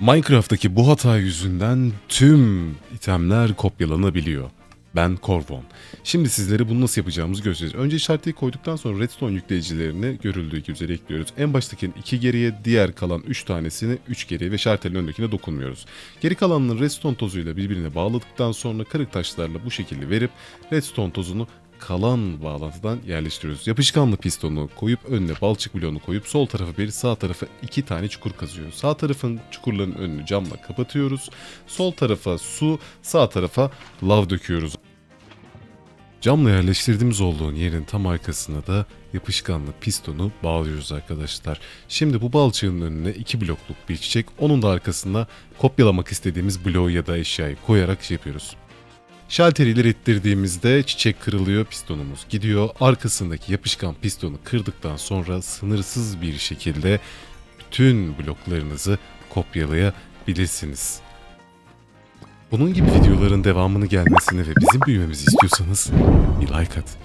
Minecraft'taki bu hata yüzünden tüm itemler kopyalanabiliyor. Ben Corvon. Şimdi sizlere bunu nasıl yapacağımızı göstereceğiz. Önce işaretliği koyduktan sonra redstone yükleyicilerini görüldüğü üzere ekliyoruz. En baştakinin 2 geriye, diğer kalan 3 tanesini 3 geriye ve şartelin öndekine dokunmuyoruz. Geri kalanını redstone tozuyla birbirine bağladıktan sonra kırık taşlarla bu şekilde verip redstone tozunu kalan bağlantıdan yerleştiriyoruz. Yapışkanlı pistonu koyup önüne balçık bloğunu koyup sol tarafa bir sağ tarafa iki tane çukur kazıyoruz. Sağ tarafın çukurların önünü camla kapatıyoruz. Sol tarafa su, sağ tarafa lav döküyoruz. Camla yerleştirdiğimiz olduğun yerin tam arkasına da yapışkanlı pistonu bağlıyoruz arkadaşlar. Şimdi bu balçığın önüne iki blokluk bir çiçek, onun da arkasına kopyalamak istediğimiz bloğu ya da eşyayı koyarak şey yapıyoruz. Şalteriyle ittirdiğimizde çiçek kırılıyor, pistonumuz gidiyor. Arkasındaki yapışkan pistonu kırdıktan sonra sınırsız bir şekilde bütün bloklarınızı kopyalayabilirsiniz. Bunun gibi videoların devamını gelmesini ve bizim büyümemizi istiyorsanız bir like at.